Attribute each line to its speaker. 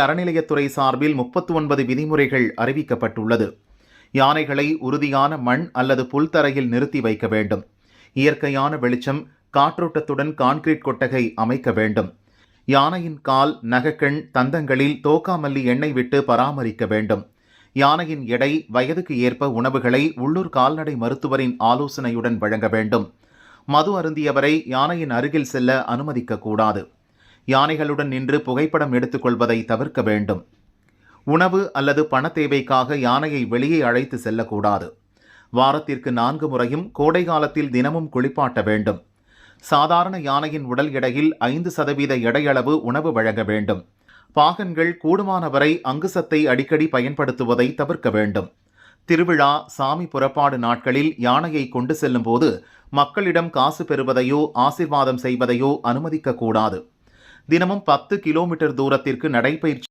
Speaker 1: அறநிலையத்துறை சார்பில் முப்பத்து ஒன்பது விதிமுறைகள் அறிவிக்கப்பட்டுள்ளது. யானைகளை உறுதியான மண் அல்லது புல்தரையில் நிறுத்தி வைக்க வேண்டும். இயற்கையான வெளிச்சம் காற்றோட்டத்துடன் கான்கிரீட் கொட்டகை அமைக்க வேண்டும். யானையின் கால் நகக்கண் தந்தங்களில் தோக்காமல்லி எண்ணெய் விட்டு பராமரிக்க வேண்டும். யானையின் எடை வயதுக்கு ஏற்ப உணவுகளை உள்ளூர் கால்நடை மருத்துவரின் ஆலோசனையுடன் வழங்க வேண்டும். மது அருந்தியவரை யானையின் அருகில் செல்ல அனுமதிக்கக்கூடாது யானைகளுடன் நின்று புகைப்படம் எடுத்துக்கொள்வதை தவிர்க்க வேண்டும். உணவு அல்லது பண தேவைக்காக யானையை வெளியே அழைத்து செல்லக்கூடாது. வாரத்திற்கு நான்கு முறையும் கோடை காலத்தில் தினமும் குளிப்பாட்ட வேண்டும். சாதாரண யானையின் உடல் எடையில் ஐந்து சதவீத எடையளவு உணவு வழங்க வேண்டும். பாகன்கள் கூடுமானவரை அங்குசத்தை அடிக்கடி பயன்படுத்துவதை தவிர்க்க வேண்டும். திருவிழா சாமி புறப்பாடு நாட்களில் யானையை கொண்டு செல்லும்போது மக்களிடம் காசு பெறுவதையோ ஆசிர்வாதம் செய்வதையோ அனுமதிக்க கூடாது தினமும் பத்து கிலோமீட்டர் தூரத்திற்கு நடைபயிற்சி